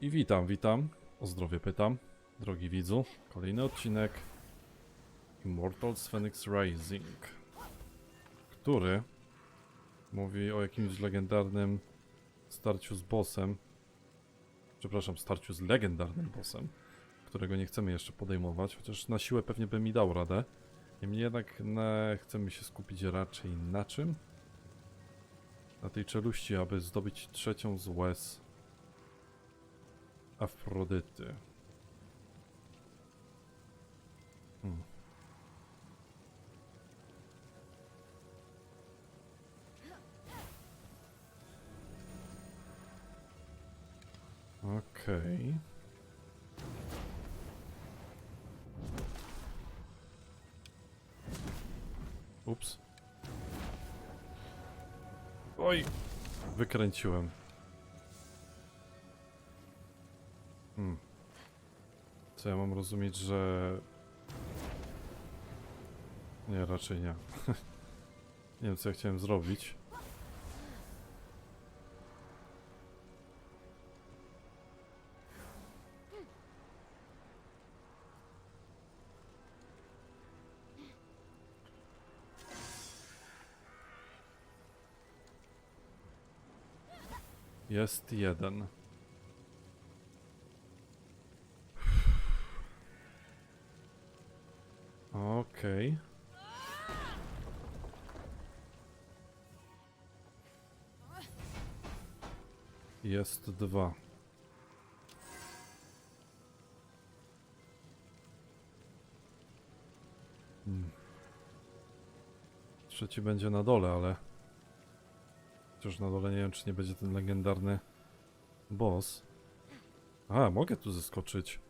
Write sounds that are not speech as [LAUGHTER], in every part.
I witam, witam. O zdrowie pytam, drogi widzu. Kolejny odcinek Immortals Phoenix Rising, który mówi o jakimś legendarnym starciu z bossem. Przepraszam, starciu z legendarnym bossem, którego nie chcemy jeszcze podejmować, chociaż na siłę pewnie by mi dał radę. Niemniej jednak na, chcemy się skupić raczej na czym? Na tej czeluści, aby zdobyć trzecią z łez Afrodyty. Hmm. Okej. Ups. Oj! Wykręciłem. Co ja mam rozumieć, że... Nie, raczej nie. [LAUGHS] nie wiem, co ja chciałem zrobić. Jest jeden. Okej. Jest dwa. Hmm. Trzeci będzie na dole, ale... Chociaż na dole nie wiem, czy nie będzie ten legendarny boss. A, mogę tu zeskoczyć.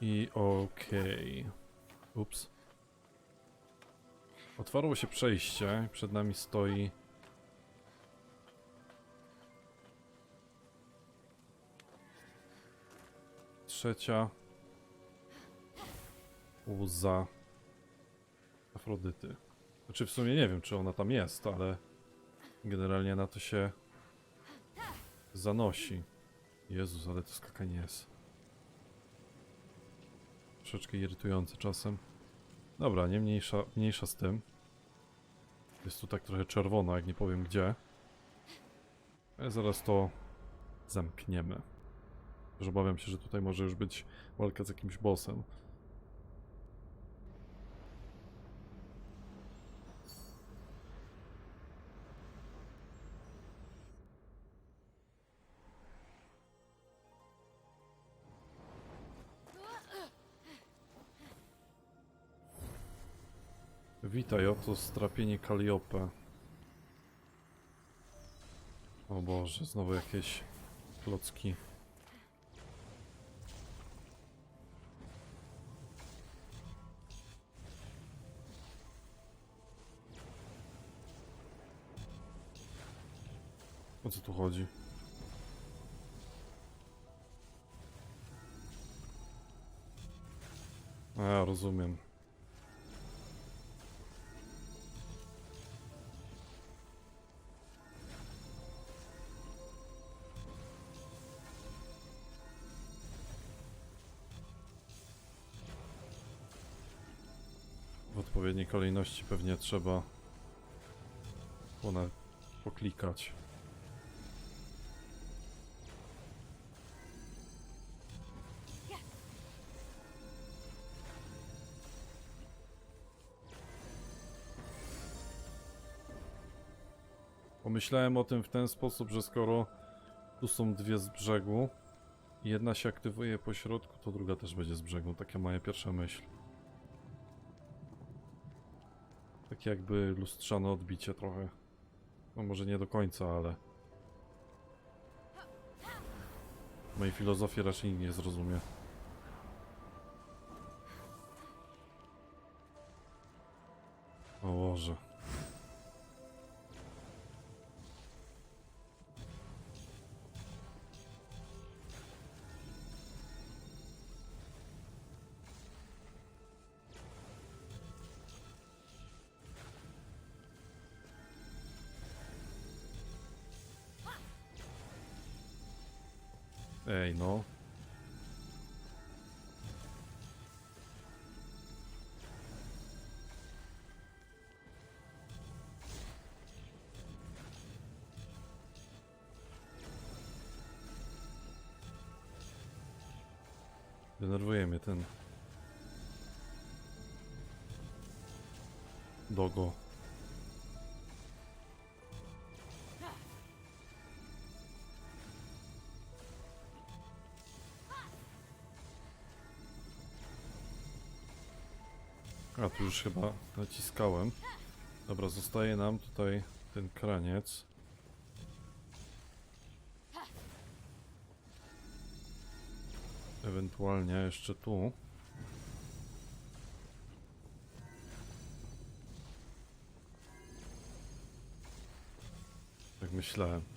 I okej. Ups. Otwarło się przejście. Przed nami stoi. Trzecia. Łza. Afrodyty. Znaczy w sumie nie wiem, czy ona tam jest, ale generalnie na to się zanosi. Jezus, ale to skakanie jest troszeczkę irytujące czasem. Dobra, nie mniejsza, mniejsza z tym. Jest tu tak trochę czerwono, jak nie powiem gdzie. Ale zaraz to zamkniemy. Już obawiam się, że tutaj może już być walka z jakimś bossem. Witaj, oto strapienie Kaliope. O Boże, znowu jakieś klocki. O co tu chodzi? A, rozumiem. Odpowiedniej kolejności pewnie trzeba one poklikać. Pomyślałem o tym w ten sposób, że skoro tu są dwie z brzegu jedna się aktywuje po środku, to druga też będzie z brzegu. Taka moja pierwsza myśl. Takie jakby lustrzane odbicie trochę. No może nie do końca, ale... Mojej filozofii raczej nie zrozumie. O Boże. Ej, no. A tu już chyba naciskałem. Dobra, zostaje nam tutaj ten kraniec. Ewentualnie jeszcze tu. Tak myślałem.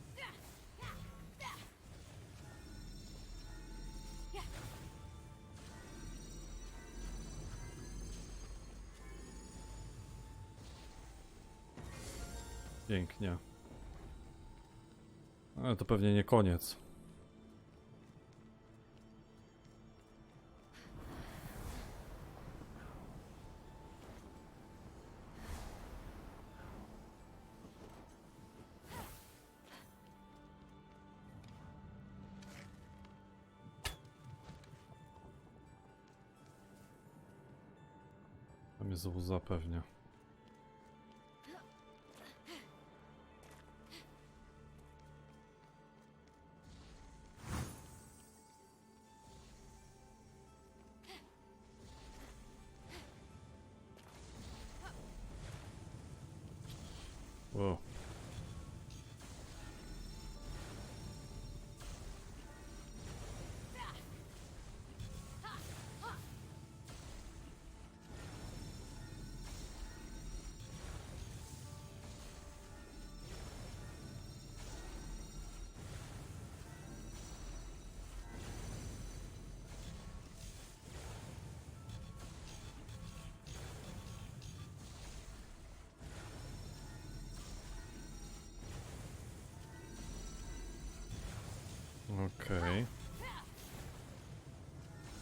Pięknie. Ale to pewnie nie koniec. Tam jest łza Okej.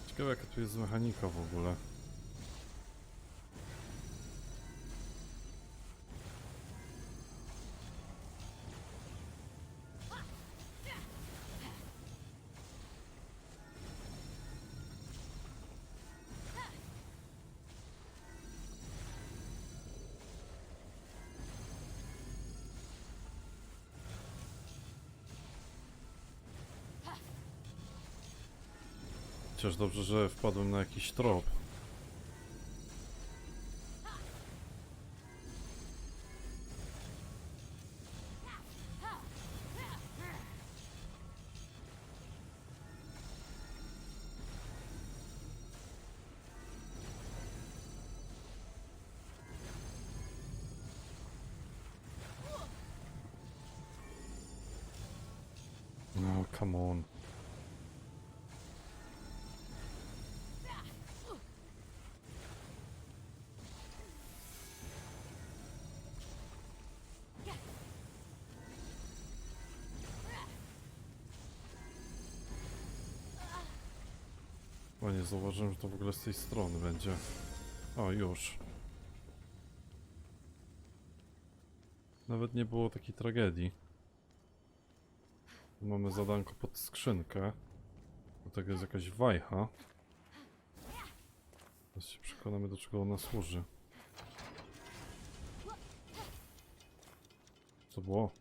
Ciekawe jaka tu jest mechanika w ogóle. Chociaż dobrze, że wpadłem na jakiś trop. No, come on. Nie, zauważyłem, że to w ogóle z tej strony będzie. O, już. Nawet nie było takiej tragedii. Mamy zadanko pod skrzynkę. Do tego jest jakaś wajcha. Teraz się przekonamy, do czego ona służy. Co było?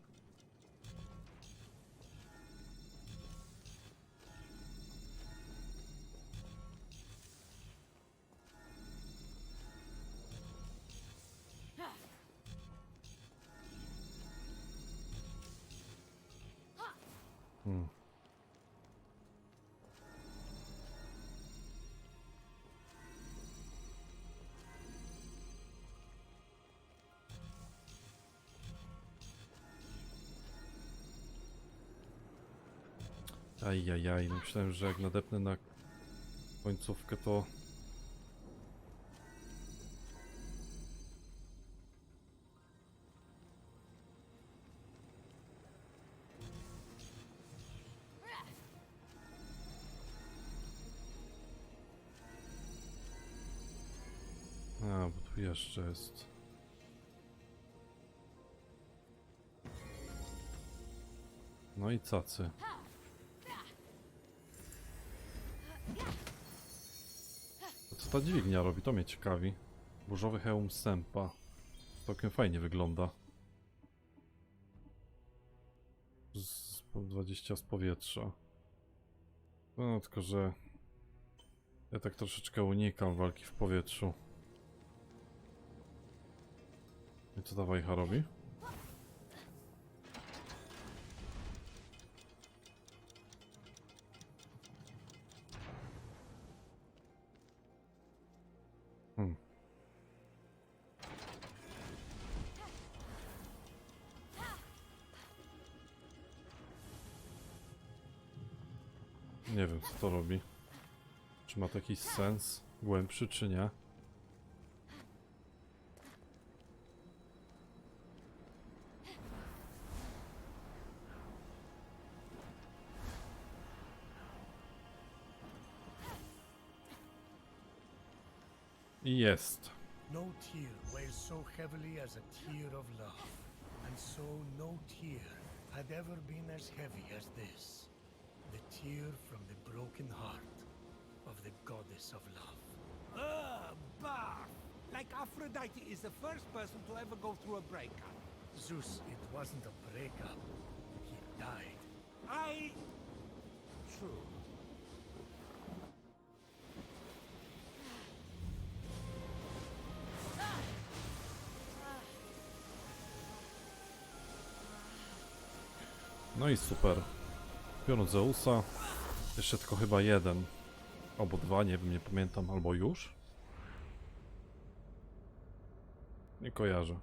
Ajajaj, myślałem, że jak nadepnę na końcówkę to... A, bo tu jeszcze jest... No i cacy. Ta dźwignia robi? To mnie ciekawi. Burzowy hełm sępa. Całkiem fajnie wygląda. Z, po 20 z powietrza. No, tylko że... Ja tak troszeczkę unikam walki w powietrzu. I co ta wajcha robi? To robi. Czy ma to jakiś sens głębszy czy nie? I jest. No tear weighs so heavily as a tear of love, and so no tear had ever been as heavy as this. The tear from the broken heart of the goddess of love. Ugh, barf! Like Aphrodite is the first person to ever go through a breakup. Zeus, it wasn't a breakup. He died. I... True. No i super. Biorąc Zeusa. Jeszcze tylko chyba jeden. Albo dwa, nie wiem, nie pamiętam. Albo już? Nie kojarzę.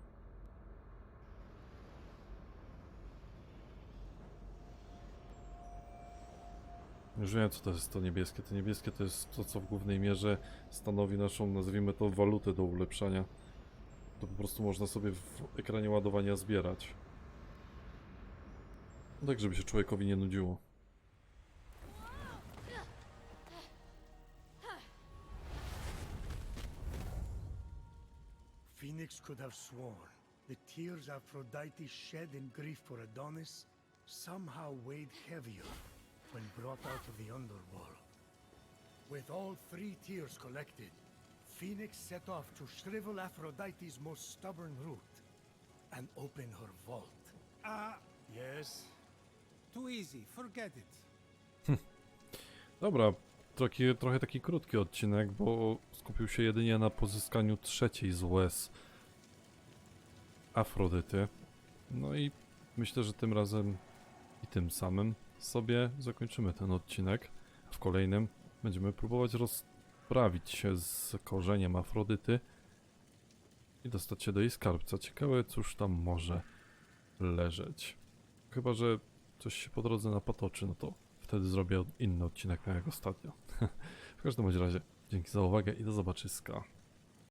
Już wiem co to jest to niebieskie. To niebieskie to jest to, co w głównej mierze stanowi naszą, nazwijmy to, walutę do ulepszania. To po prostu można sobie w ekranie ładowania zbierać. Tak, żeby się człowiekowi nie nudziło. Phoenix could have sworn the tears Aphrodite shed in grief for Adonis somehow weighed heavier when brought out of the underworld. With all three tears collected, Phoenix set off to shrivel Aphrodite's most stubborn root and open her vault. Uh, Yes, too easy. Forget it. [LAUGHS] Dobra, taki, trochę taki krótki odcinek, bo skupił się jedynie na pozyskaniu trzeciej z łez Afrodyty. No i myślę, że tym razem i tym samym sobie zakończymy ten odcinek. W kolejnym będziemy próbować rozprawić się z korzeniem Afrodyty i dostać się do jej skarbca. Ciekawe, cóż tam może leżeć. Chyba, że coś się po drodze napotoczy, no to wtedy zrobię inny odcinek jak ostatnio. [LAUGHS] w każdym razie, dzięki za uwagę i do zobaczyska.